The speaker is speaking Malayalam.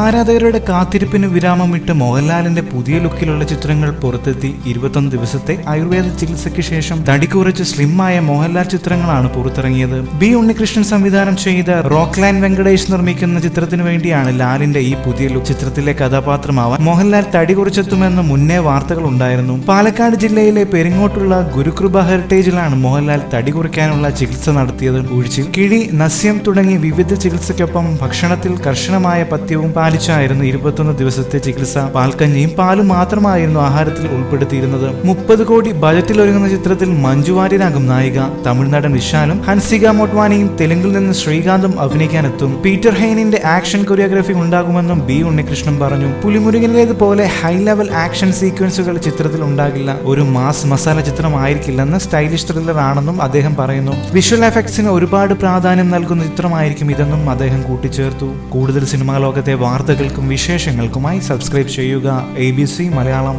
ആരാധകരുടെ കാത്തിരിപ്പിന് വിരാമമിട്ട് മോഹൻലാലിന്റെ പുതിയ ലുക്കിലുള്ള ചിത്രങ്ങൾ പുറത്തെത്തി ഇരുപത്തൊന്ന് ദിവസത്തെ ആയുർവേദ ചികിത്സയ്ക്ക് ശേഷം തടി കുറച്ച് സ്ലിമ്മായ മോഹൻലാൽ ചിത്രങ്ങളാണ് പുറത്തിറങ്ങിയത്. ബി ഉണ്ണികൃഷ്ണൻ സംവിധാനം ചെയ്ത റോക്ക്ലാൻ വെങ്കടേഷ് നിർമ്മിക്കുന്ന ചിത്രത്തിനു വേണ്ടിയാണ് ലാലിന്റെ ഈ പുതിയ ലുക്ക് ചിത്രത്തിലെ കഥാപാത്രമാവാൻ മോഹൻലാൽ തടി കുറച്ചെത്തുമെന്ന് മുന്നേ വാർത്തകൾ ഉണ്ടായിരുന്നു പാലക്കാട് ജില്ലയിലെ പെരിങ്ങോട്ടുള്ള ഗുരുകൃപ ഹെറിറ്റേജിലാണ് മോഹൻലാൽ തടി കുറയ്ക്കാനുള്ള ചികിത്സ നടത്തിയത്. ഒഴിച്ചിൽ കിഴി നസ്യം തുടങ്ങി വിവിധ ചികിത്സയ്ക്കൊപ്പം ഭക്ഷണത്തിൽ കർശനമായ പഥ്യവും പാലിച്ചായിരുന്നു ഇരുപത്തൊന്ന് ദിവസത്തെ ചികിത്സ പാൽക്കഞ്ഞിയും പാലും മാത്രമായിരുന്നു ആഹാരത്തിൽ ഉൾപ്പെടുത്തിയിരുന്നത്. മുപ്പത് കോടി ബജറ്റിൽ ഒരുങ്ങുന്ന ചിത്രത്തിൽ മഞ്ജു വാര്യരാകും നായിക. തമിഴ്നാടൻ വിശാലും ഹൻസിക മോട്ട്വാനിയും തെലുങ്കിൽ നിന്ന് ശ്രീകാന്തും അഭിനയിക്കാനെത്തും. പീറ്റർ ഹെയ്നിന്റെ ആക്ഷൻ കൊറിയോഗ്രഫി ഉണ്ടാകുമെന്നും ബി ഉണ്ണികൃഷ്ണൻ പറഞ്ഞു. പുലിമുരുകനിലേതുപോലെ ഹൈ ലെവൽ ആക്ഷൻ സീക്വൻസുകൾ ചിത്രത്തിൽ ഉണ്ടാകില്ല. ഒരു മാസ് മസാല ചിത്രമായിരിക്കില്ലെന്ന് സ്റ്റൈലിഷ് ത്രില്ലർ ആണെന്നും അദ്ദേഹം പറയുന്നു. വിഷ്വൽ എഫക്ട്സിന് ഒരുപാട് പ്രാധാന്യം നൽകുന്ന ചിത്രമായിരിക്കും ഇതെന്നും അദ്ദേഹം കൂട്ടിച്ചേർത്തു. കൂടുതൽ സിനിമാ ലോകത്തെ വാർത്തകൾക്കും വിശേഷങ്ങൾക്കുമായി സബ്സ്ക്രൈബ് ചെയ്യുക. A B C Malayalam